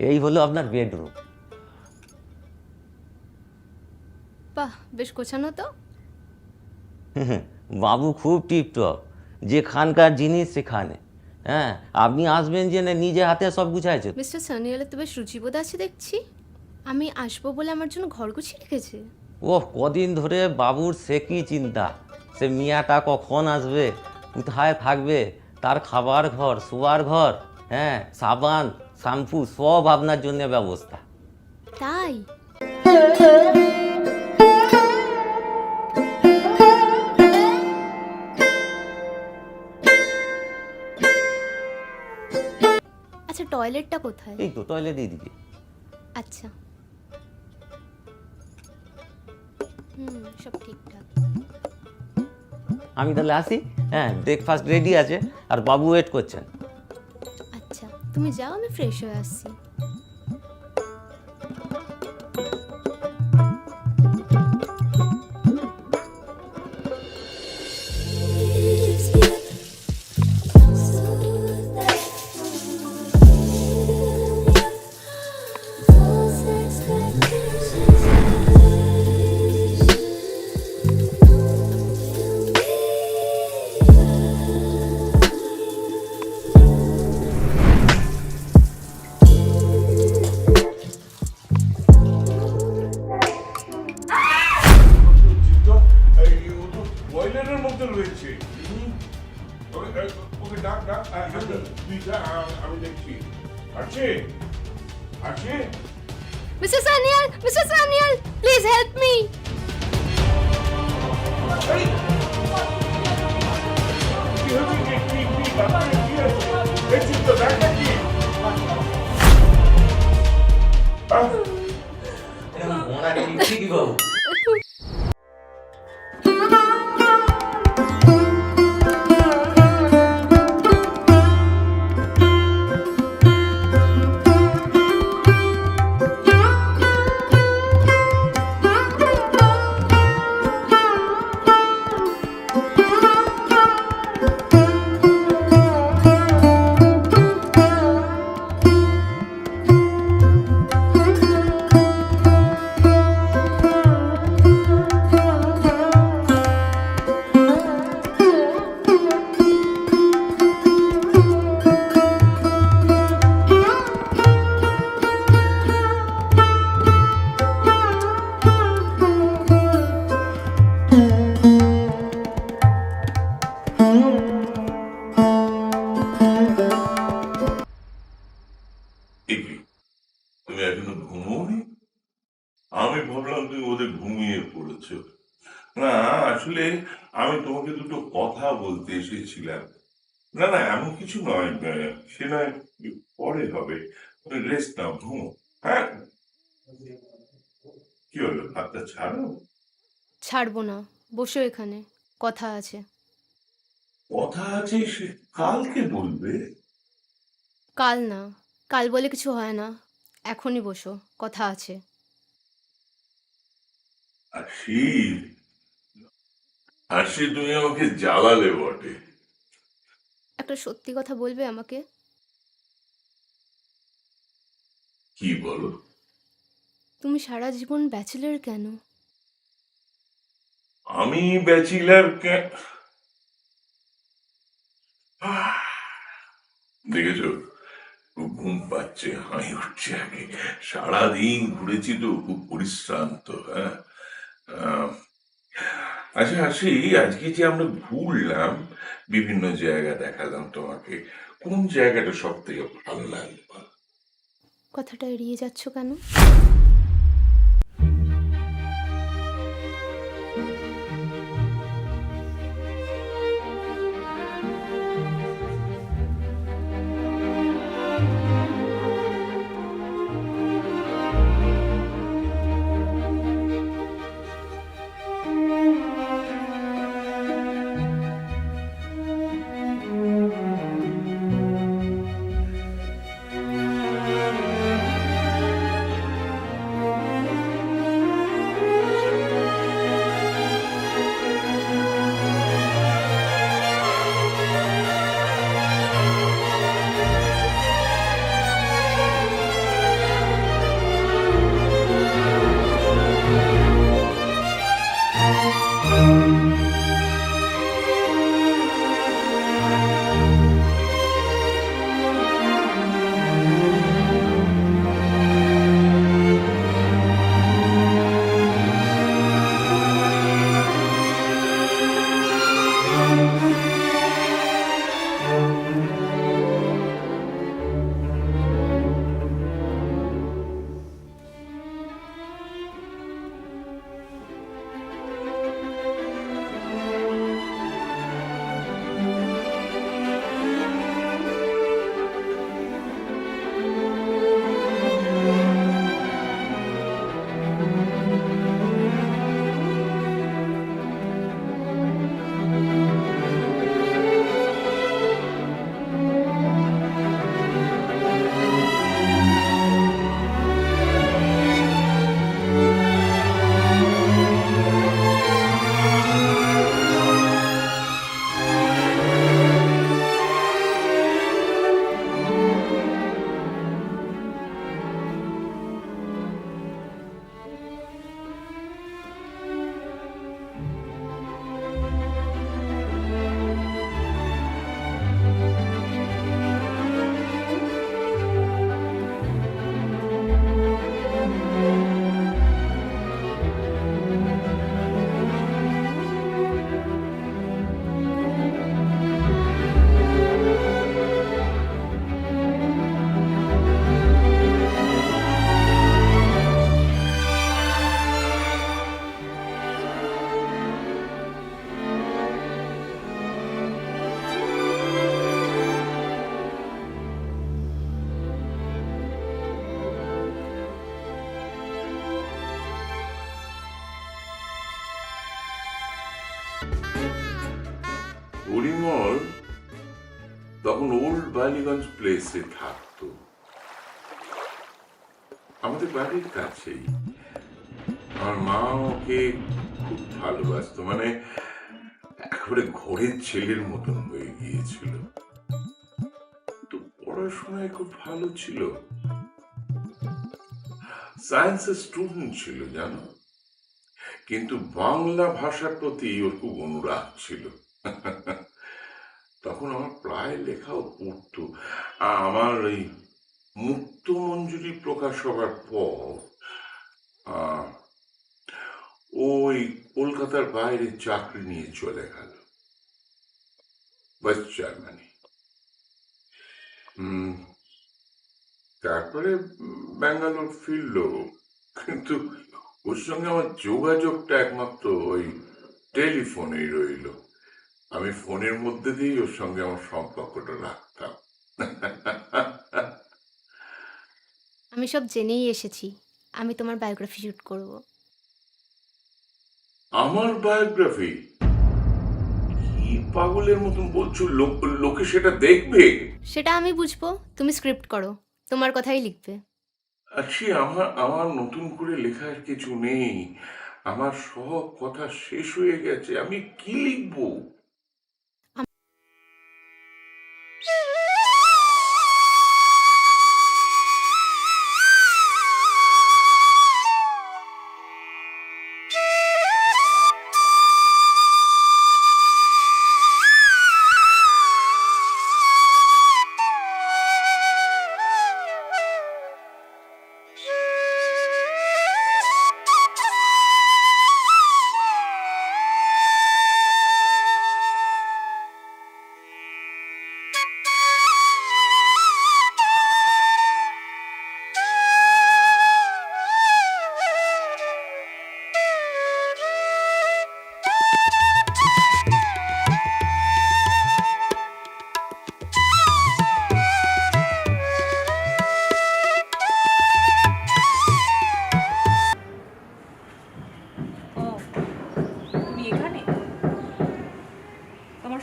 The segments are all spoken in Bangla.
এই হলো আপনার বেডরুম বাহ বেশ গোছানো তো। বাবু খুব টিপটপ যেখানকার জিনিস সেখানে। হ্যাঁ আপনি আসবেন যে না নিজে হাতে সব গুছাইছে মিস্টার সানিয়ালের তো বেশ রুচিবোধ আছে দেখছি। আমি আসব বলে আমার জন্য ঘর গুছিয়ে রেখেছে। ও কদিন ধরে বাবুর সে কি চিন্তা? সে মিয়াটা কখন আসবে? কোথায় থাকবে? তার খাবার ঘর শোয়ার ঘর হ্যাঁ সাবান শ্যাম্পু সব আপনার জন্য ব্যবস্থা। তাই? আচ্ছা টয়লেটটা কোথায়? এই তো টয়লেট দিদি আচ্ছা। হুম সব ঠিকঠাক। আমি তাহলে আসি হ্যাঁ ব্রেকফাস্ট রেডি আছে আর বাবু ওয়েট করছেন। আচ্ছা তুমি যাও আমি ফ্রেশ হয়ে আসছি। এই চিত্ত বলতে এসেছিলাম। না না এমন কিছু নয় সে নয় পরে হবে। রেস্ট নাও ঘুমো। হ্যাঁ? কি হলো? হাতটা ছাড়ো? ছাড়বো না বসো এখানে কথা আছে। কথা আছে সে কালকে বলবে। কাল না কাল বলে কিছু হয় না এখনই বসো কথা আছে। হাসি হাসি তুমি আমাকে জ্বালালে বটে। একটা সত্যি কথা বলবে আমাকে? কি বলো? তুমি সারা জীবন ব্যাচেলর কেন? আমি ব্যাচিলার দেখেছ? খুব ঘুম পাচ্ছে হাই উঠছে আগে। সারাদিন ঘুরেছি তো খুব পরিশ্রান্ত হ্যাঁ? আচ্ছা আসি আজকে যে আমরা ঘুরলাম, বিভিন্ন জায়গা দেখালাম তোমাকে, কোন জায়গাটা সব থেকে ভালো লাগল? কথাটা এড়িয়ে যাচ্ছ কেন? বালিগঞ্জ প্লেসে থাকতো। আমাদের বাড়ির কাছেই। আমার মা ওকে খুব ভালোবাসতো মানে একেবারে ঘরের ছেলের মতন হয়ে গিয়েছিল। তো পড়াশোনায় খুব ভালো ছিল। সায়েন্সের স্টুডেন্ট ছিল, জানো? কিন্তু বাংলা ভাষার প্রতি ওর খুব অনুরাগ ছিল। তখন আমার প্রায় লেখাও পড়তো আমার এই মুক্ত মঞ্জুরি প্রকাশ হবার পর ওই কলকাতার বাইরে চাকরি নিয়ে চলে গেল। জার্মানি তারপরে ব্যাঙ্গালোর ফিরলো। কিন্তু ওর সঙ্গে আমার যোগাযোগটা একমাত্র ওই টেলিফোনেই রইল। আমি ফোনের মধ্যে দিয়েই ওর সঙ্গে আমার সম্পর্কটা রাখতাম। আমি সব জেনেই এসেছি। আমি তোমার বায়োগ্রাফি শুট করব। আমার বায়োগ্রাফি? কি পাগলের মতন বলছো? লোক লোকে সেটা দেখবে? সেটা আমি বুঝব। তুমি স্ক্রিপ্ট করো। তোমার কথাই লিখবে। আচ্ছা আমার আমার নতুন করে লেখার কিছু নেই। আমার সব কথা শেষ হয়ে গেছে। আমি কি লিখব?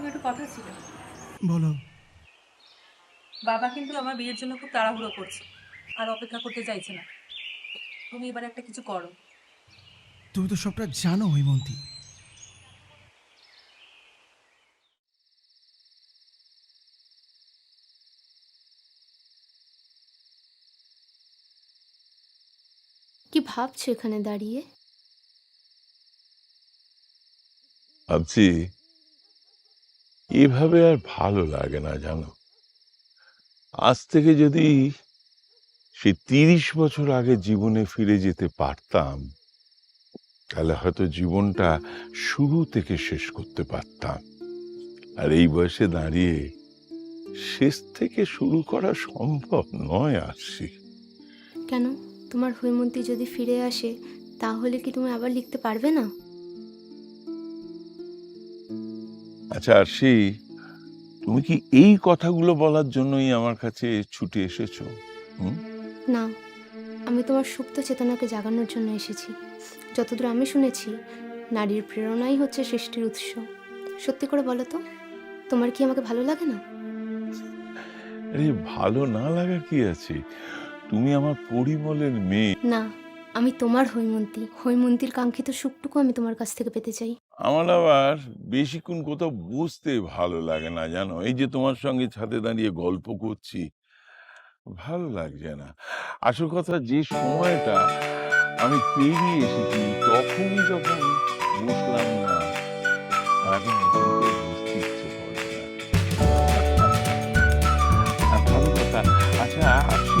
সঙ্গে একটু কথা ছিল। বলো। বাবা কিন্তু আমার বিয়ের জন্য খুব তাড়াহুড়ো করছে আর অপেক্ষা করতে চাইছে না। তুমি এবার একটা কিছু করো। তুমি তো সবটা জানো হৈমন্তী। কি ভাবছ এখানে দাঁড়িয়ে? ভাবছি এভাবে আর ভালো লাগে না জানো। আজ থেকে যদি সেই তিরিশ বছর আগে জীবনে ফিরে যেতে পারতাম, তাহলে হয়তো জীবনটা শুরু থেকে শেষ করতে পারতাম। আর এই বয়সে দাঁড়িয়ে শেষ থেকে শুরু করা সম্ভব নয় আসছি কেন? তোমার হৈমন্তী যদি ফিরে আসে, তাহলে কি তুমি আবার লিখতে পারবে না? আচ্ছা আরশি তুমি কি এই কথাগুলো বলার জন্যই আমার কাছে ছুটে এসেছ? না আমি তোমার সুপ্ত চেতনাকে জাগানোর জন্য এসেছি। যতদূর আমি শুনেছি নারীর প্রেরণাই হচ্ছে সৃষ্টির উৎস। সত্যি করে বলো তো তোমার কি আমাকে ভালো লাগে না? আরে ভালো না লাগা কি আছে? তুমি আমার পরিমলের মেয়ে। না আমি তোমার হৈমন্তী। হৈমন্তীর কাঙ্ক্ষিত সুখটুকু আমি তোমার কাছ থেকে পেতে চাই। আমার আবার বেশিক্ষণ কোথাও বসতে ভালো লাগে না, জানো? এই যে তোমার সঙ্গে ছাদে দাঁড়িয়ে গল্প করছি, ভালো লাগছে না। আসল কথা যে সময়টা আমি পেরিয়ে এসেছি, তখনই যখন বুঝলাম না ভালো কথা। আচ্ছা আসি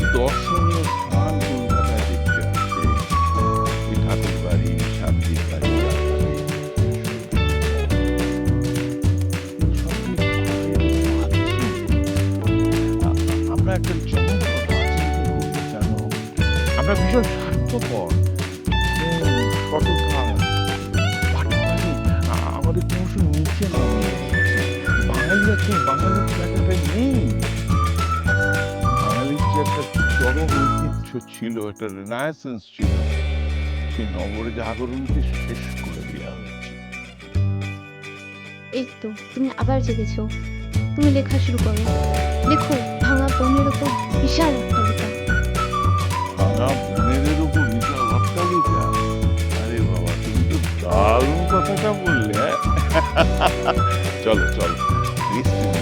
ছিল একটা রেনায়েসেন্স ছিল সেই নগর জাগরণকে শেষ করে দেওয়া হচ্ছে এই তো তুমি আবার জেগেছো। তুমি লেখা শুরু করো। লেখো ভাঙা বনের ওপর বিশাল অট্টালিকা। ভাঙা উপর বিশাল অট্টালিকা? আরে বাবা তুমি তো দারুণ কথাটা বললে হ্যাঁ? চলো চলো নিশ্চয়ই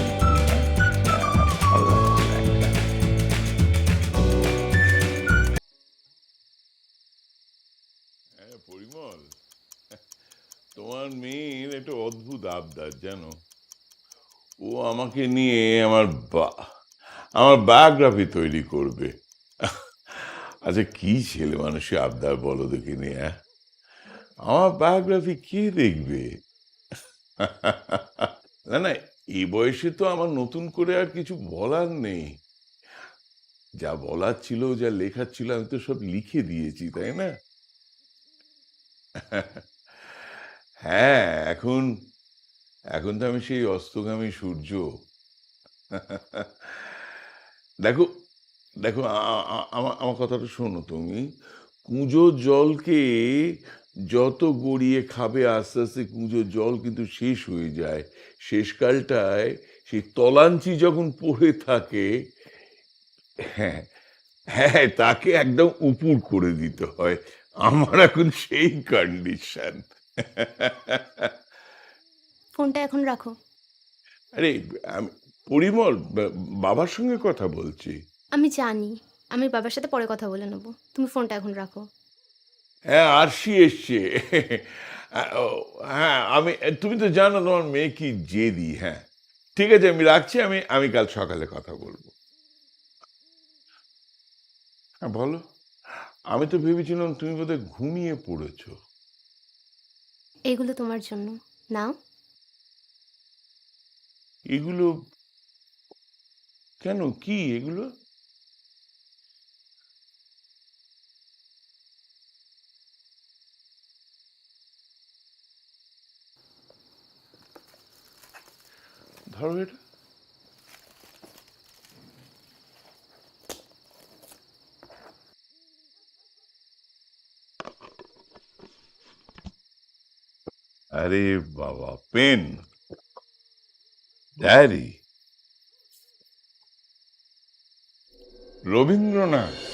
হ্যাঁ, পরিমল। তোমার মেয়ের একটা অদ্ভুত আবদার জানো? ও আমাকে নিয়ে আমার আমার বায়োগ্রাফি তৈরি করবে। আচ্ছা কি ছেলে মানুষের আবদার বলো দেখি নি হ্যাঁ? আমার বায়োগ্রাফি কে দেখবে? না না এই বয়সে তো আমার নতুন করে আর কিছু বলার নেই। যা বলার ছিল যা লেখার ছিল আমি তো সব লিখে দিয়েছি তাই না? হ্যাঁ এখন এখন তো আমি সেই অস্তগামী সূর্য। দেখো দেখো আমার কথাটা শোনো তুমি। কুঁজো জলকে যত গড়িয়ে খাবে, আস্তে আস্তে কুঁজো জল কিন্তু শেষ হয়ে যায়। শেষকালটায় সেই তলাঞ্চি যখন পড়ে থাকে হ্যাঁ হ্যাঁ তাকে একদম উপুর করে দিতে হয়। আমার এখন সেই কন্ডিশন ফোনটা এখন রাখো। আরে আমি পরিমল বা- বাবার সঙ্গে কথা বলছি। আমি জানি। আমি বাবার সাথে পরে কথা বলে নেব। তুমি ফোনটা এখন রাখো। হ্যাঁ আরশি এসছে। হ্যাঁ আমি তুমি তো জানো তোমার মেয়ে কি জেদি হ্যাঁ। ঠিক আছে আমি রাখছি আমি আমি কাল সকালে কথা বলব। হ্যাঁ বলো। আমি তো ভেবেছিলাম তুমি বোধহয় ঘুমিয়ে পড়েছো। এগুলো তোমার জন্য। নাও। এগুলো কেন? কি এগুলো? ধরো এটা। আরে বাবা পেন। ডায়েরি। রবীন্দ্রনাথ।